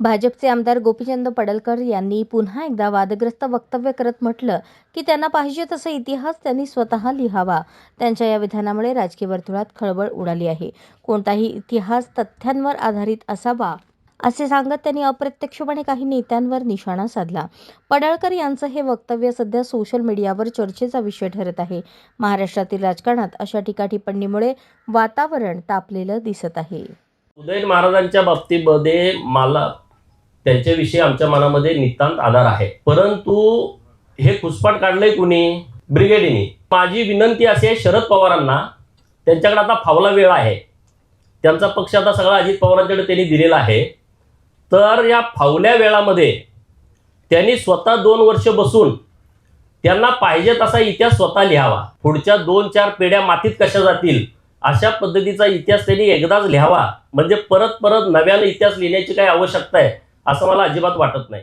भाजपचे आमदार गोपीचंद पडलकर यांनी पुन्हा एकदा वादग्रस्त वक्तव्य करत म्हटलं की त्यांना पाहिजे तसा इतिहास त्यांनी स्वतः लिहावा. त्यांच्या या विधानामुळे राजकीय वर्तुळात खळबळ उडाली आहे. कोणताही इतिहास तथ्यांवर आधारित असावा असे सांगत त्यांनी अप्रत्यक्षपणे काही नेत्यांवर निशाणा साधला. पडळकर यांचं हे वक्तव्य सध्या सोशल मीडियावर चर्चेचा विषय ठरत आहे. महाराष्ट्रातील राजकारणात अशा टीकाटिप्पणीमुळे वातावरण तापलेलं दिसत आहे. उदयन महाराजांच्या बाबतीमध्ये मला त्यांच्याविषयी आमच्या मनामध्ये नितांत आधार आहे. परंतु हे घुसपाट काढलंय कुणी? ब्रिगेडीने. माझी विनंती अशी आहे शरद पवारांना त्यांच्याकडे आता फावला वेळ आहे. त्यांचा पक्ष आता सगळा अजित पवारांच्याकडे त्यांनी दिलेला आहे. तर या फावल्या वेळामध्ये त्यांनी स्वतः दोन वर्ष बसून त्यांना पाहिजे तसा इतिहास स्वतः लिहावा. पुढच्या दोन चार पिढ्या मातीत कशा जातील अशा पद्धतीचा इतिहास त्यांनी एकदाच लिहावा. म्हणजे परत परत नव्यानं इतिहास लिहिण्याची काही आवश्यकता आहे. असं मला अजिबात वाटत नाही.